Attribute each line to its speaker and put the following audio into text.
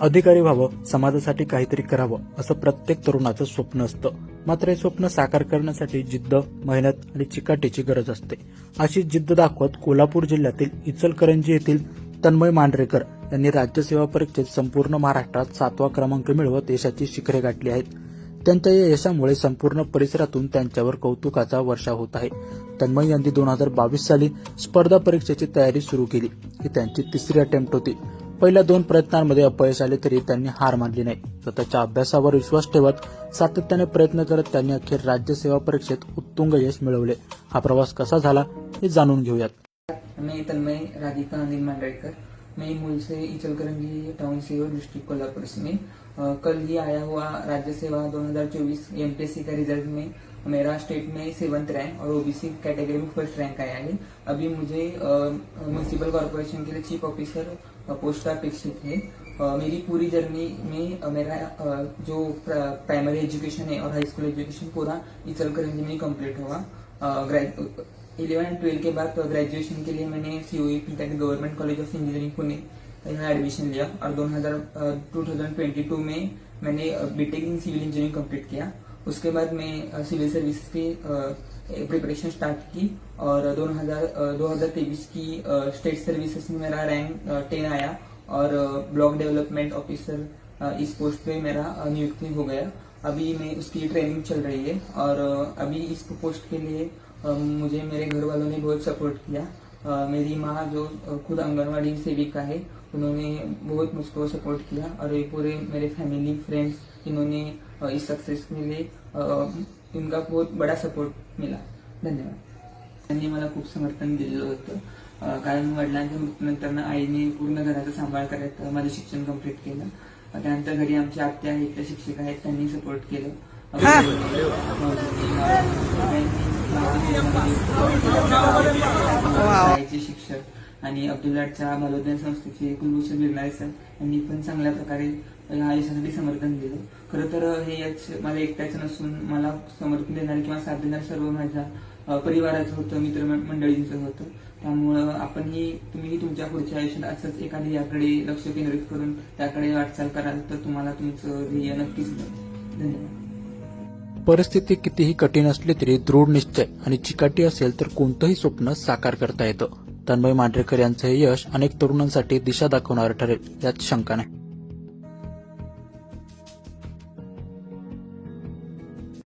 Speaker 1: अधिकारी व्हावं समाजासाठी काहीतरी करावं असं प्रत्येक तरुणाचं स्वप्न असतं. मात्र हे स्वप्न साकार करण्यासाठी जिद्द मेहनत आणि चिकाटीची गरज असते. अशी जिद्द दाखवत कोल्हापूर जिल्ह्यातील इचलकरंजी येथील तन्मय मांढरेकर यांनी राज्यसेवा परीक्षेत संपूर्ण महाराष्ट्रात सातवा क्रमांक मिळवत यशाची शिखरे गाठली आहेत. त्यांच्या या यशामुळे संपूर्ण परिसरातून त्यांच्यावर कौतुकाचा वर्षा होत आहे. तन्मय यांनी दोन हजार बावीस साली स्पर्धा परीक्षेची तयारी सुरू केली. ही त्यांची तिसरी अटेम्प्ट होती. पहिल्या दोन प्रयत्नांमध्ये अपयश आले तरी त्यांनी हार मानली नाही. स्वतःच्या अभ्यासावर विश्वास ठेवत सातत्याने प्रयत्न करत त्यांनी अखेर राज्यसेवा परीक्षेत उत्तुंग यश मिळवले. हा प्रवास कसा झाला हे जाणून घेऊयात.
Speaker 2: मी तन्मय राधिका अनिल मांडरेकर मैं मूल से इचलकरंजी टाउन से और डिस्ट्रिक्ट कोल्हापुर. से में कल ही आया हुआ राज्य सेवा 2024 एमपीएससी का रिजल्ट में मेरा स्टेट में सेवंथ रैंक और ओबीसी कैटेगरी में फ़र्स्ट रैंक आया है। अभी मुझे म्यूनिसिपल कॉरपोरेशन के लिए चीफ ऑफिसर पोस्ट अपेक्षित है। मेरी पूरी जर्नी में मेरा जो प्राइमरी एजुकेशन है और हाई स्कूल एजुकेशन पूरा इचलकरंजी में कंप्लीट हुआ। इलेवन एंड ट्वेल्व के बाद ग्रेजुएशन के लिए मैंने COE फिलटेक government college of engineering Pune, यहाँ एडमिशन लिया। और 2000 टू थाउज़ेंड ट्वेंटी टू में मैंने BTech in civil engineering complete KIA. उसके बाद मैं सिविल सर्विस की प्रिपरेशन स्टार्ट की और 2000 2023 की स्टेट सर्विसेज़ में मेरा रैंक टेन आया और ब्लॉक डेवलपमेंट ऑफिसर इस पोस्ट पे मेरा नियुक्ति हो गया। अभी मैं उसकी ट्रेनिंग चल रही है और अभी इस पोस्ट के लिए मुझे मेरे घर वालों ने बहुत सपोर्ट किया। मेरी माँ जो खुद आंगनवाड़ी सेविका है उन्होंने बहुत मुझको सपोर्ट किया और ये पूरे मेरे फैमिली फ्रेंड्स इन्होंने इस सक्सेस के लिए इनका बहुत बडा सपोर्ट मिला। धन्यवाद। त्यांनी मला खूप समर्थन दिलेलं होतं कारण वडिलांच्या मृत्यूनंतर ना आईने पूर्ण घराचा सांभाळ करत माझं शिक्षण कंप्लीट केलं. त्यानंतर घरी आमची आत्या आहेत त्या शिक्षिका आहेत त्यांनी सपोर्ट केलं. शिक्षक आणि अब्दुल्लाटच्या बालोद्यान संस्थेचे कुलभूषण बिर्ला सर यांनी पण चांगल्या प्रकारे या यशासाठी समर्थन दिलं. खरं तर हे यश मला एकट्याचं नसून मला समर्थन देणारे किंवा साथ देणारे सर्व माझ्या परिवाराचं होतं मित्र मंडळींचं होतं. त्यामुळं आपणही तुम्ही तुमच्या पुढच्या आयुष्यात असंच एखादी याकडे लक्ष केंद्रित करून त्याकडे वाटचाल कराल तर तुम्हाला तुमचं ध्येय नक्कीच धन्यवाद.
Speaker 1: परिस्थिती कितीही कठीण असली तरी दृढ निश्चय आणि चिकाटी असेल तर कोणतंही स्वप्न साकार करता येतं. तन्मय मांढरेकर यांचं हे यश अनेक तरुणांसाठी दिशा दाखवणारं ठरेल यात शंका नाही.